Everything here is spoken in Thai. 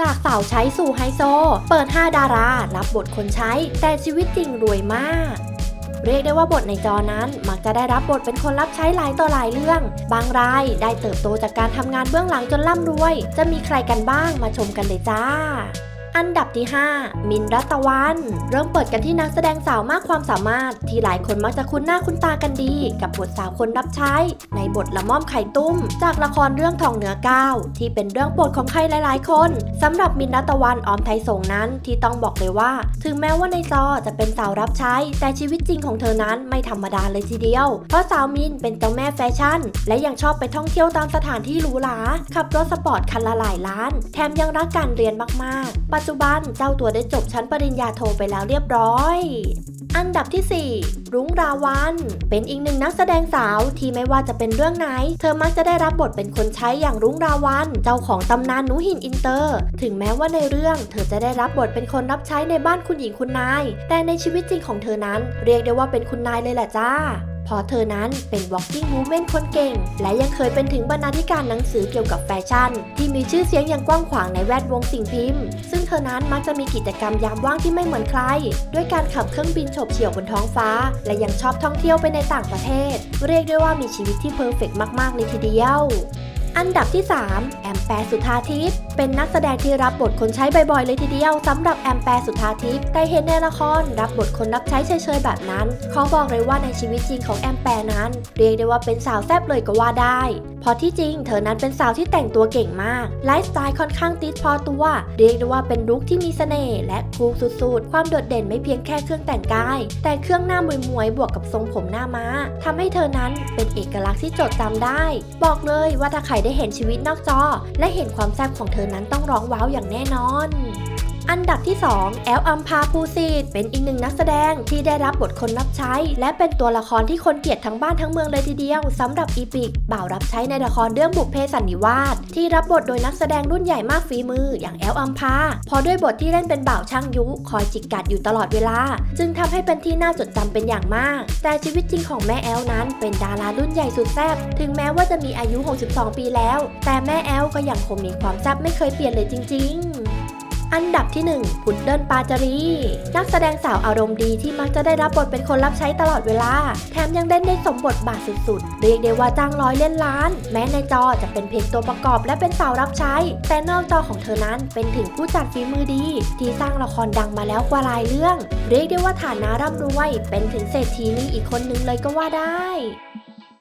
จากสาวใช้สู่ไฮโซ เปิด 5 ดารา รับบทคนใช้ แต่ชีวิตจริงรวยมาก เรียกได้ว่าบทในจอนั้น มักจะได้รับบทเป็นคนรับใช้หลายต่อหลายเรื่อง บางรายได้เติบโตจากการทำงานเบื้องหลังจนร่ำรวย จะมีใครกันบ้างมาชมกันเลยจ้า อันดับที่ 5 มินรัตวัน เริ่มเปิดกันที่นักแสดงสาวมากความสามารถ ที่หลายคนมักจะคุ้นหน้าคุ้นตากันดี กับบทสาวคนรับใช้ ในบทละม่อมไข่ตุ้ม จากละครเรื่องทองเหนือก้าที่เป็นเรื่องโปรดของใครหลาย ๆ คนสำหรับมินรัตวันออมไทยสงนั้นที่ต้องบอกเลยว่า ถึงแม้ว่าในจอจะเป็นสาวรับใช้ แต่ชีวิตจริงของเธอนั้นไม่ธรรมดาเลยทีเดียว เพราะสาวมินเป็นเจ้าแม่แฟชั่น และยังชอบไปท่องเที่ยวตามสถานที่หรูหราขับรถสปอร์ตคันละหลายล้าน แถมยังรักการเรียนมาก ๆจจุบันเจ้าตัวได้จบชั้นปริญญาโทไปแล้วเรียบร้อย อันดับที่ 4 รุ้งราวัน เป็นอีกหนึ่งนักแสดงสาวที่ไม่ว่าจะเป็นเรื่องไหน เธอมักจะได้รับบทเป็นคนใช้อย่างรุ้งราวัน เจ้าของตำนานหนูหินอินเตอร์ ถึงแม้ว่าในเรื่อง เธอจะได้รับบทเป็นคนรับใช้ในบ้านคุณหญิงคุณนาย แต่ในชีวิตจริงของเธอนั้น เรียกได้ว่าเป็นคุณนายเลยแหละจ้า เพราะเธอนั้นเป็น walking woman คนเก่ง และยังเคยเป็นถึงบรรณาธิการหนังสือเกี่ยวกับแฟชั่น ที่มีชื่อเสียงอย่างกว้างขวางในแวดวงสิ่งพิมพ์ ซึ่งเธอนั้นมักจะมีกิจกรรมยามว่างที่ไม่เหมือนใคร ด้วยการขับเครื่องบินฉบเฉี่ยวบนท้องฟ้า และยังชอบท่องเที่ยวไปในต่างประเทศ เรียกได้ว่ามีชีวิตที่เพอร์เฟกต์มากๆเลยทีเดียว อันดับที่ 3 มแปร์สุธาทิพย์เป็นนักแสดงที่รับบทคนใช้บ่อยๆเลยทีเดียวสำหรับแอมแปร์สุธาทิพย์แต่เห็นในละครรับบทคนรับใช้เฉยๆแบบนั้นขอบอกเลยว่าในชีวิตจริงของแอมแปร์นั้น เรียกได้ว่าเป็นสาวแซ่บเลยก็ว่าได้เพราะที่จริงเธอนั้นเป็นสาวที่แต่งตัวเก่งมากไลฟ์สไตล์ค่อนข้างติดพอตัว เรียกได้ว่าเป็นลุคที่มีเสน่ห์และคูลสุดๆ ความโดดเด่นไม่เพียงแค่เครื่องแต่งกาย แต่เครื่องหน้ามวยๆบวกกับทรงผมหน้าม้าทำให้เธอนั้นเป็นเอกลักษณ์ที่จดจำได้ บอกเลยว่าถ้าใครได้เห็นชีวิตนอกจอและเห็นความแซ่บของเธอนั้นต้องร้องว้าวอย่างแน่นอน อันดับที่ 2 แอลอัมพาภูสิทธิ์เป็นอีกหนึ่งนักแสดงที่ได้รับบทคนรับใช้ และเป็นตัวละครที่คนเกลียดทั้งบ้านทั้งเมืองเลยทีเดียวสำหรับอีปิกบ่าวรับใช้ในละครเรื่องบุพเพสันนิวาสที่รับบทโดยนักแสดงรุ่นใหญ่มากฝีมือ อย่างแอลอัมพาพอด้วยบทที่เล่นเป็นบ่าวช่างยุ คอยจิกกัดอยู่ตลอดเวลา จึงทำให้เป็นที่น่าจดจำเป็นอย่างมาก แต่ชีวิตจริงของแม่แอลนั้น เป็นดารารุ่นใหญ่สุดแซ่บถึงแม้ว่าจะมีอายุ 62 ปีแล้ว แต่แม่แอลก็ยังคงมีความแซ่บไม่เคยเปลี่ยนเลยจริง ๆ อันดับที่ 1 พุดเดิลปาจารี นักแสดงสาวอารมณ์ดีที่มักจะได้รับบทเป็นคนรับใช้ตลอดเวลา แถมยังเล่นได้สมบทบาทสุดๆ เรียกได้ว่าจ้างร้อยเล่นล้าน แม้ในจอจะเป็นเพียงตัวประกอบและเป็นสาวรับใช้ แต่นอกจอของเธอนั้นเป็นถึงผู้จัดฝีมือดี ที่สร้างละครดังมาแล้วกว่าหลายเรื่อง เรียกได้ว่าฐานะร่ำรวย เป็นถึงเศรษฐีนีอีกคนนึงเลยก็ว่าได้